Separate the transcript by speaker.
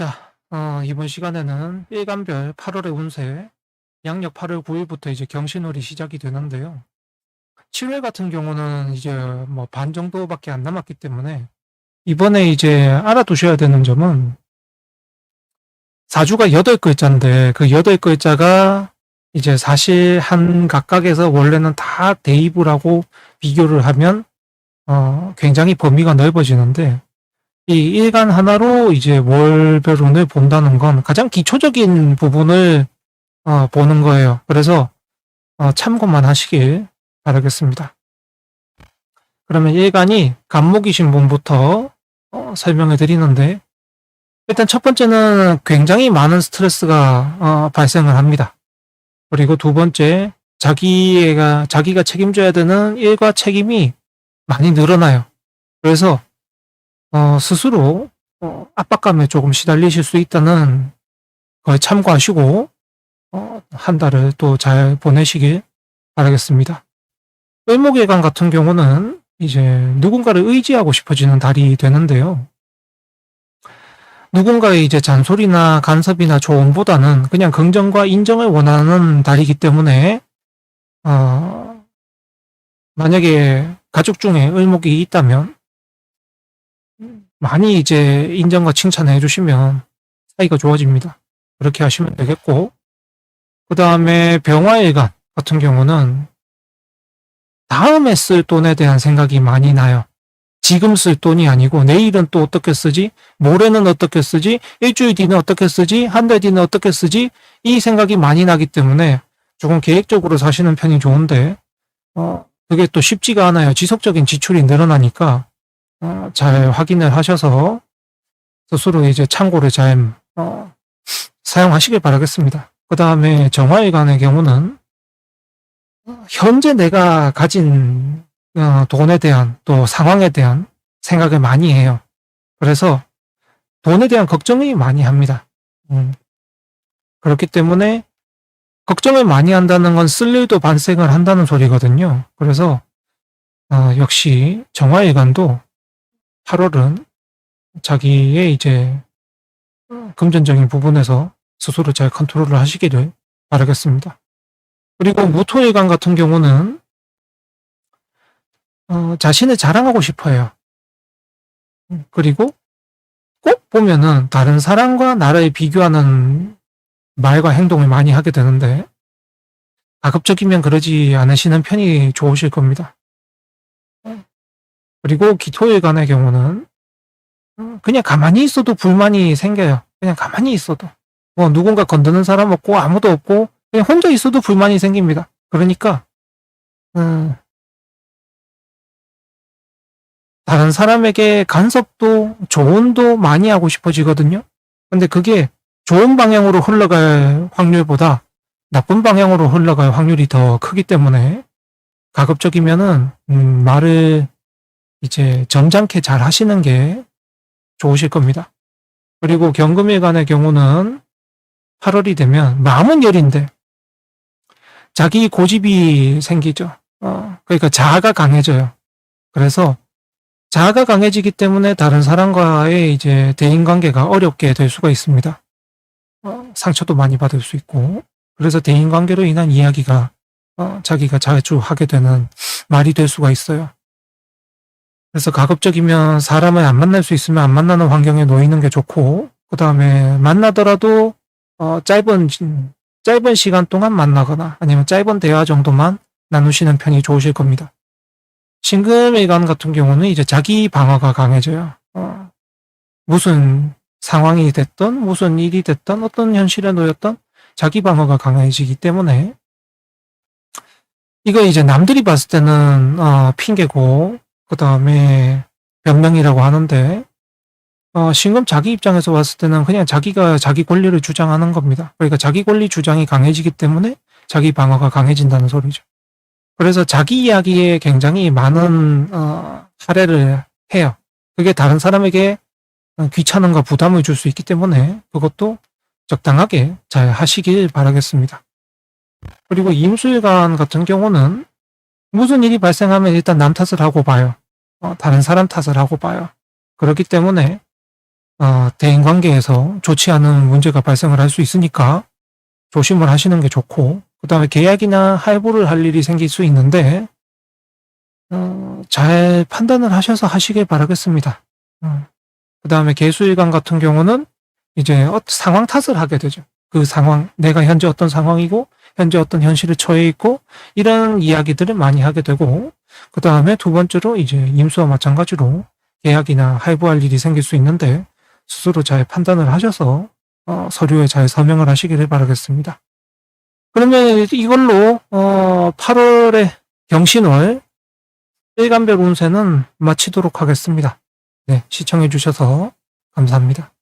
Speaker 1: 자, 어, 이번 시간에는 일간별 8월의 운세, 양력 8월 9일부터 이제 경신월이 시작이 되는데요. 7월 같은 경우는 이제 뭐 반 정도밖에 안 남았기 때문에 이번에 이제 알아두셔야 되는 점은 사주가 8글자인데 그 8글자가 이제 사실 한 각각에서 원래는 다 대입을 하고 비교를 하면 어, 굉장히 범위가 넓어지는데 이 일간 하나로 이제 월별 운을 본다는 건 가장 기초적인 부분을 어, 보는 거예요. 그래서 어, 참고만 하시길 바라겠습니다. 그러면 일간이 간목이신 분부터 어, 설명해 드리는데 일단 첫 번째는 굉장히 많은 스트레스가 어, 발생을 합니다. 그리고 두 번째 자기가 자기가 책임져야 되는 일과 책임이 많이 늘어나요. 그래서 어, 스스로 어, 압박감에 조금 시달리실 수 있다는 걸 참고하시고 어, 한 달을 또 잘 보내시길 바라겠습니다. 을목일간 같은 경우는 이제 누군가를 의지하고 싶어지는 달이 되는데요. 누군가의 이제 잔소리나 간섭이나 조언보다는 그냥 긍정과 인정을 원하는 달이기 때문에 어, 만약에 가족 중에 을목이 있다면 많이 이제 인정과 칭찬해 주시면 사이가 좋아집니다. 그렇게 하시면 되겠고 그 다음에 병화일간 같은 경우는 다음에 쓸 돈에 대한 생각이 많이 나요. 지금 쓸 돈이 아니고 내일은 또 어떻게 쓰지? 모레는 어떻게 쓰지? 일주일 뒤는 어떻게 쓰지? 한 달 뒤는 어떻게 쓰지? 이 생각이 많이 나기 때문에 조금 계획적으로 사시는 편이 좋은데 어, 그게 또 쉽지가 않아요. 지속적인 지출이 늘어나니까 어, 잘 확인을 하셔서 스스로 이제 참고를 잘 어, 사용하시길 바라겠습니다. 그 다음에 정화일간의 경우는 현재 내가 가진 어, 돈에 대한 또 상황에 대한 생각을 많이 해요. 그래서 돈에 대한 걱정이 많이 합니다. 음. 그렇기 때문에 걱정을 많이 한다는 건 쓸 일도 반생을 한다는 소리거든요. 그래서 어, 역시 정화일간도 8월은 자기의 이제 금전적인 부분에서 스스로 잘 컨트롤을 하시기를 바라겠습니다. 그리고 무토일간 같은 경우는 어, 자신을 자랑하고 싶어요. 그리고 꼭 보면은 다른 사람과 나를 비교하는 말과 행동을 많이 하게 되는데 가급적이면 그러지 않으시는 편이 좋으실 겁니다. 그리고 기토일간의 경우는 그냥 가만히 있어도 불만이 생겨요. 그냥 가만히 있어도. 뭐 누군가 건드는 사람 없고 아무도 없고 그냥 혼자 있어도 불만이 생깁니다. 그러니까 음, 다른 사람에게 간섭도 조언도 많이 하고 싶어지거든요. 근데 그게 좋은 방향으로 흘러갈 확률보다 나쁜 방향으로 흘러갈 확률이 더 크기 때문에 가급적이면은 음, 말을 이제 점잖게 잘 하시는 게 좋으실 겁니다. 그리고 경금일간의 경우는 8월이 되면 마음은 열인데 자기 고집이 생기죠. 어, 그러니까 자아가 강해져요. 그래서 자아가 강해지기 때문에 다른 사람과의 이제 대인 관계가 어렵게 될 수가 있습니다. 어, 상처도 많이 받을 수 있고 그래서 대인 관계로 인한 이야기가 어, 자기가 자주 하게 되는 말이 될 수가 있어요. 그래서 가급적이면 사람을 안 만날 수 있으면 안 만나는 환경에 놓이는 게 좋고 그 다음에 만나더라도 어, 짧은 짧은 시간 동안 만나거나 아니면 짧은 대화 정도만 나누시는 편이 좋으실 겁니다. 신금일간 같은 경우는 이제 자기 방어가 강해져요. 어, 무슨 상황이 됐던 무슨 일이 됐던 어떤 현실에 놓였던 자기 방어가 강해지기 때문에 이거 이제 남들이 봤을 때는 어, 핑계고 그 다음에 변명이라고 하는데 어, 신금 자기 입장에서 봤을 때는 그냥 자기가 자기 권리를 주장하는 겁니다. 그러니까 자기 권리 주장이 강해지기 때문에 자기 방어가 강해진다는 소리죠. 그래서 자기 이야기에 굉장히 많은 어, 할애를 해요. 그게 다른 사람에게 귀찮은가 부담을 줄 수 있기 때문에 그것도 적당하게 잘 하시길 바라겠습니다. 그리고 임수일간 같은 경우는 무슨 일이 발생하면 일단 남 탓을 하고 봐요. 어, 다른 사람 탓을 하고 봐요. 그렇기 때문에 어, 대인 관계에서 좋지 않은 문제가 발생을 할 수 있으니까 조심을 하시는 게 좋고, 그 다음에 계약이나 할부를 할 일이 생길 수 있는데, 어, 잘 판단을 하셔서 하시길 바라겠습니다. 그 다음에 개수일관 같은 경우는 이제 어- 상황 탓을 하게 되죠. 그 상황, 내가 현재 어떤 상황이고, 현재 어떤 현실에 처해 있고, 이런 이야기들을 많이 하게 되고, 그 다음에 두 번째로 이제 임수와 마찬가지로 계약이나 할부할 일이 생길 수 있는데, 스스로 잘 판단을 하셔서, 어, 서류에 잘 서명을 하시기를 바라겠습니다. 그러면 이걸로, 어, 8월의 경신월 일간별 운세는 마치도록 하겠습니다. 네, 시청해 주셔서 감사합니다.